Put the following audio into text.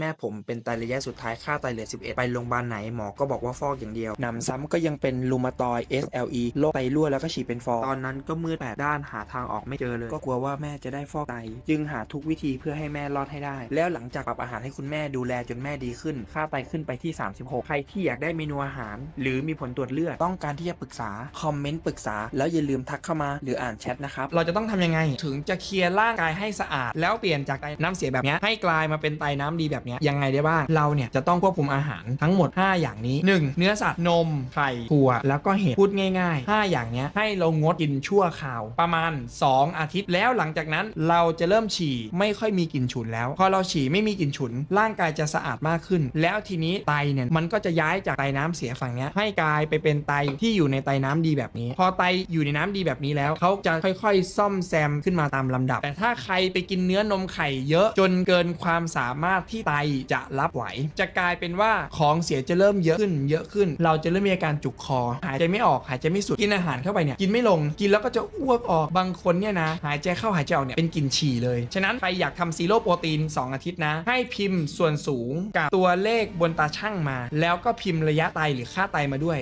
แม่ผมเป็นไตระยะสุดท้ายค่าไตเหลือ 11 ไปโรงพยาบาลไหนหมอก็บอกว่าฟอกอย่างเดียว หนำซ้ำก็ยังเป็นรูมาตอย SLE โรคไตรั่วแล้วก็ฉี่เป็นฟอง ตอนนั้นก็มืดแปดด้านหาทางออกไม่เจอเลย ก็กลัวว่าแม่จะได้ฟอกไต จึงหาทุกวิธีเพื่อให้แม่รอดให้ได้ แล้วหลังจากปรับอาหารให้คุณแม่ดูแลจนแม่ดีขึ้น ค่าไตขึ้นไปที่ 36 ใครที่อยากได้เมนูอาหาร หรือมีผลตรวจเลือดต้องการที่จะปรึกษาคอมเมนต์ปรึกษา แล้วอย่าลืมทักเข้ามาหรืออ่านแชทนะครับเราจะต้องทำยังไงถึงจะเคลียร์ร่างกายให้สะอาด แล้วเปลี่ยนจากไตน้ำเสียแบบนี้ให้กลายมาเป็นไตน้ำดีแบบเนี้ยังไงได้บ้างเราเนี่ยจะต้องควบคุมอาหารทั้งหมด 5 อย่างนี้ 1. เนื้อสัตว์นมไข่ถั่วแล้วก็เห็ดพูดง่ายๆ 5 อย่างนี้ให้เรางดกินชั่วคราว ประมาณ 2 อาทิตย์แล้วหลังจากนั้นเราจะเริ่มฉี่ไม่ค่อยมีกลิ่นฉุนแล้ว พอเราฉี่ไม่มีกลิ่นฉุน ร่างกายจะสะอาดมากขึ้น แล้วทีนี้ไตเนี่ยมันก็จะย้ายจากไตน้ำเสียฝั่งนี้ให้กลายไปเป็นไตที่อยู่ในไตน้ำดีแบบนี้ พอไตอยู่ในน้ำดีแบบนี้แล้วเขาจะค่อยๆ ซ่อมแซมขึ้นมาตามลำดับ แต่ถ้าใครไปกินเนื้อนมไข่เยอะจนเกินความสามารถที่ไตจะรับไหว จะกลายเป็นว่าของเสียจะเริ่มเยอะขึ้น เยอะขึ้น เราจะเริ่มมีอาการจุกคอ หายใจไม่ออก หายใจไม่สุด กินอาหารเข้าไปเนี่ย กินไม่ลง กินแล้วก็จะอ้วกออก บางคนเนี่ยนะ หายใจเข้าหายใจออกเนี่ย เป็นกลิ่นฉี่เลย ฉะนั้นใครอยากทำซีโร่โปรตีน 2 อาทิตย์นะ ให้พิมพ์ส่วนสูงกับตัวเลขบนตาช่างมา แล้วก็พิมพ์ระยะไตหรือค่าไตมาด้วย